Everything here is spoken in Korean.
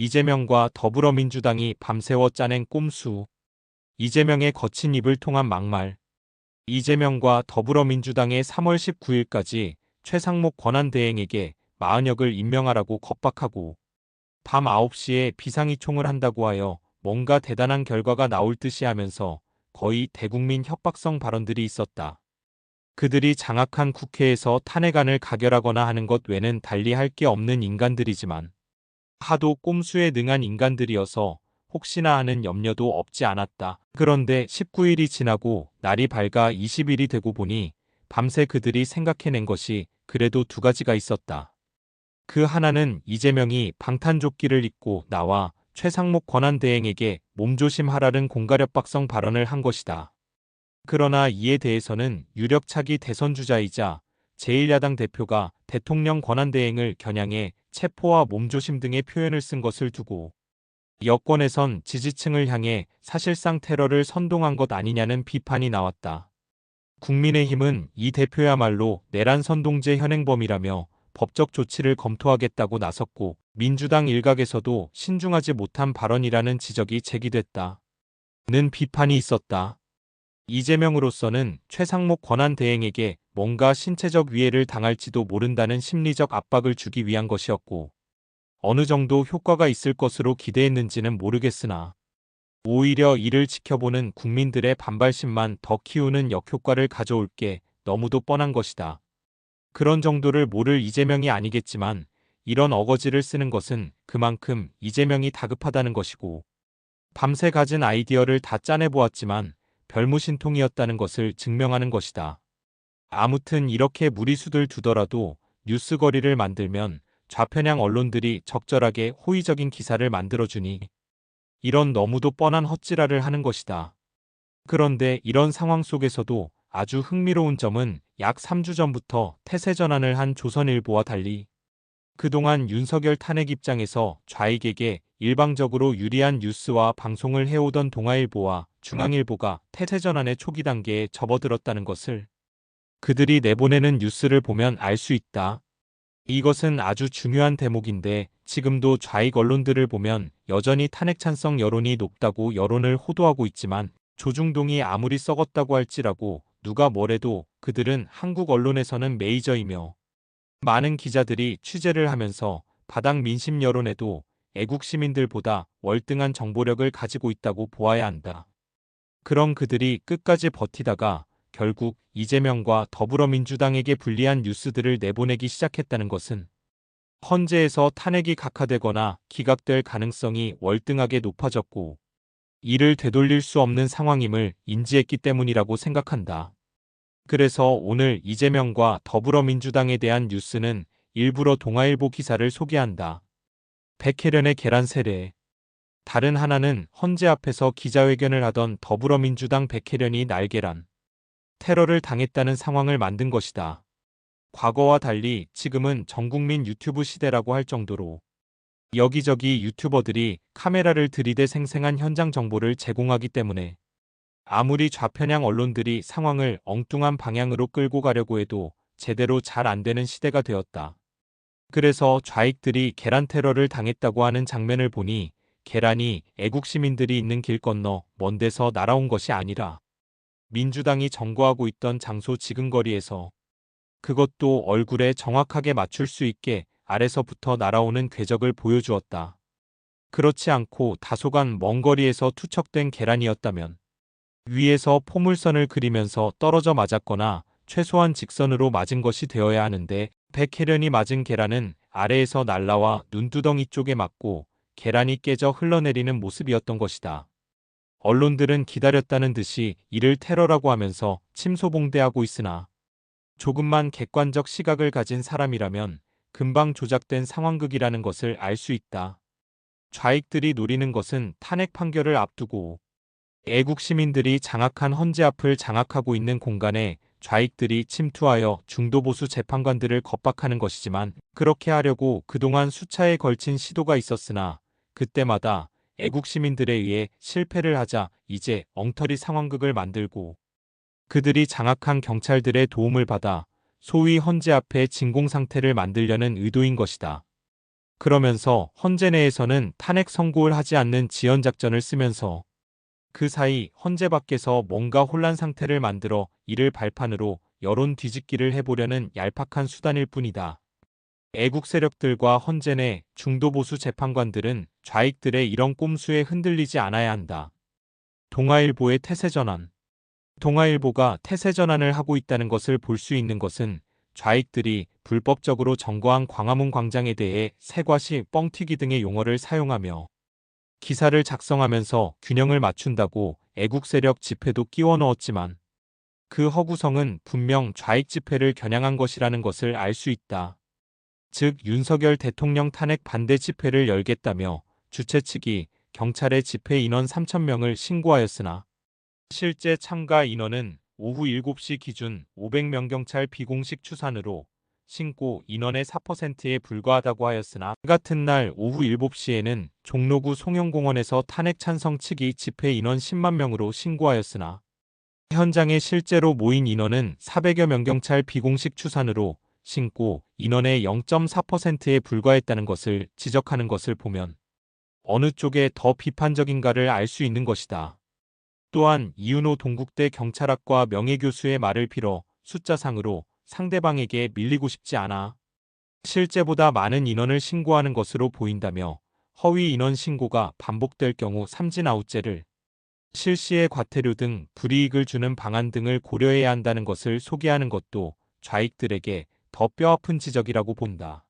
이재명과 더불어민주당이 밤새워 짜낸 꼼수. 이재명의 거친 입을 통한 막말. 이재명과 더불어민주당의 3월 19일까지 최상목 권한대행에게 마은혁을 임명하라고 겁박하고 밤 9시에 비상이총을 한다고 하여 뭔가 대단한 결과가 나올 듯이 하면서 거의 대국민 협박성 발언들이 있었다. 그들이 장악한 국회에서 탄핵안을 가결하거나 하는 것 외는 달리 할 게 없는 인간들이지만 하도 꼼수에 능한 인간들이어서 혹시나 하는 염려도 없지 않았다. 그런데 19일이 지나고 날이 밝아 20일이 되고 보니 밤새 그들이 생각해낸 것이 그래도 두 가지가 있었다. 그 하나는 이재명이 방탄조끼를 입고 나와 최상목 권한대행에게 몸조심하라는 공가협박성 발언을 한 것이다. 그러나 이에 대해서는 유력 차기 대선주자이자 제1야당 대표가 대통령 권한대행을 겨냥해 체포와 몸조심 등의 표현을 쓴 것을 두고 여권에선 지지층을 향해 사실상 테러를 선동한 것 아니냐는 비판이 나왔다. 국민의힘은 이 대표야말로 내란 선동제 현행범이라며 법적 조치를 검토하겠다고 나섰고 민주당 일각에서도 신중하지 못한 발언이라는 지적이 제기됐다. 는 비판이 있었다. 이재명으로서는 최상목 권한대행에게 뭔가 신체적 위해를 당할지도 모른다는 심리적 압박을 주기 위한 것이었고 어느 정도 효과가 있을 것으로 기대했는지는 모르겠으나 오히려 이를 지켜보는 국민들의 반발심만 더 키우는 역효과를 가져올 게 너무도 뻔한 것이다. 그런 정도를 모를 이재명이 아니겠지만 이런 어거지를 쓰는 것은 그만큼 이재명이 다급하다는 것이고 밤새 가진 아이디어를 다 짜내보았지만 별무신통이었다는 것을 증명하는 것이다. 아무튼 이렇게 무리수들 두더라도 뉴스거리를 만들면 좌편향 언론들이 적절하게 호의적인 기사를 만들어주니 이런 너무도 뻔한 헛지랄을 하는 것이다. 그런데 이런 상황 속에서도 아주 흥미로운 점은 약 3주 전부터 태세 전환을 한 조선일보와 달리 그동안 윤석열 탄핵 입장에서 좌익에게 일방적으로 유리한 뉴스와 방송을 해오던 동아일보와 중앙일보가 태세 전환의 초기 단계에 접어들었다는 것을 그들이 내보내는 뉴스를 보면 알 수 있다. 이것은 아주 중요한 대목인데 지금도 좌익 언론들을 보면 여전히 탄핵 찬성 여론이 높다고 여론을 호도하고 있지만 조중동이 아무리 썩었다고 할지라고 누가 뭐래도 그들은 한국 언론에서는 메이저이며 많은 기자들이 취재를 하면서 바닥 민심 여론에도 애국 시민들보다 월등한 정보력을 가지고 있다고 보아야 한다. 그런 그들이 끝까지 버티다가 결국 이재명과 더불어민주당에게 불리한 뉴스들을 내보내기 시작했다는 것은 헌재에서 탄핵이 각하되거나 기각될 가능성이 월등하게 높아졌고 이를 되돌릴 수 없는 상황임을 인지했기 때문이라고 생각한다. 그래서 오늘 이재명과 더불어민주당에 대한 뉴스는 일부러 동아일보 기사를 소개한다. 백혜련의 계란 세례. 다른 하나는 헌재 앞에서 기자회견을 하던 더불어민주당 백혜련이 날계란. 테러를 당했다는 상황을 만든 것이다. 과거와 달리 지금은 전국민 유튜브 시대라고 할 정도로 여기저기 유튜버들이 카메라를 들이대 생생한 현장 정보를 제공하기 때문에 아무리 좌편향 언론들이 상황을 엉뚱한 방향으로 끌고 가려고 해도 제대로 잘 안 되는 시대가 되었다. 그래서 좌익들이 계란 테러를 당했다고 하는 장면을 보니 계란이 애국 시민들이 있는 길 건너 먼 데서 날아온 것이 아니라 민주당이 점거하고 있던 장소 지근거리에서 그것도 얼굴에 정확하게 맞출 수 있게 아래서부터 날아오는 궤적을 보여주었다. 그렇지 않고 다소간 먼 거리에서 투척된 계란이었다면 위에서 포물선을 그리면서 떨어져 맞았거나 최소한 직선으로 맞은 것이 되어야 하는데 백혜련이 맞은 계란은 아래에서 날라와 눈두덩이 쪽에 맞고 계란이 깨져 흘러내리는 모습이었던 것이다. 언론들은 기다렸다는 듯이 이를 테러라고 하면서 침소봉대하고 있으나 조금만 객관적 시각을 가진 사람이라면 금방 조작된 상황극이라는 것을 알 수 있다. 좌익들이 노리는 것은 탄핵 판결을 앞두고 애국 시민들이 장악한 헌재 앞을 장악하고 있는 공간에 좌익들이 침투하여 중도보수 재판관들을 겁박하는 것이지만 그렇게 하려고 그동안 수차에 걸친 시도가 있었으나 그때마다 애국 시민들에 의해 실패를 하자 이제 엉터리 상황극을 만들고 그들이 장악한 경찰들의 도움을 받아 소위 헌재 앞에 진공 상태를 만들려는 의도인 것이다. 그러면서 헌재 내에서는 탄핵 선고를 하지 않는 지연 작전을 쓰면서 그 사이 헌재 밖에서 뭔가 혼란 상태를 만들어 이를 발판으로 여론 뒤집기를 해보려는 얄팍한 수단일 뿐이다. 애국 세력들과 헌재 내 중도 보수 재판관들은 좌익들의 이런 꼼수에 흔들리지 않아야 한다. 동아일보의 태세 전환 동아일보가 태세 전환을 하고 있다는 것을 볼 수 있는 것은 좌익들이 불법적으로 점거한 광화문 광장에 대해 세과시 뻥튀기 등의 용어를 사용하며 기사를 작성하면서 균형을 맞춘다고 애국 세력 집회도 끼워 넣었지만 그 허구성은 분명 좌익 집회를 겨냥한 것이라는 것을 알 수 있다. 즉 윤석열 대통령 탄핵 반대 집회를 열겠다며 주최 측이 경찰에 집회 인원 3,000명을 신고하였으나 실제 참가 인원은 오후 7시 기준 500명 경찰 비공식 추산으로 신고 인원의 4%에 불과하다고 하였으나 같은 날 오후 7시에는 종로구 송영공원에서 탄핵 찬성 측이 집회 인원 10만 명으로 신고하였으나 현장에 실제로 모인 인원은 400여 명 경찰 비공식 추산으로 신고 인원의 0.4%에 불과했다는 것을 지적하는 것을 보면 어느 쪽에 더 비판적인가를 알 수 있는 것이다. 또한 이윤호 동국대 경찰학과 명예교수의 말을 빌어 숫자상으로 상대방에게 밀리고 싶지 않아 실제보다 많은 인원을 신고하는 것으로 보인다며 허위 인원 신고가 반복될 경우 삼진아웃제를 실시의 과태료 등 불이익을 주는 방안 등을 고려해야 한다는 것을 소개하는 것도 좌익들에게 더 뼈아픈 지적이라고 본다.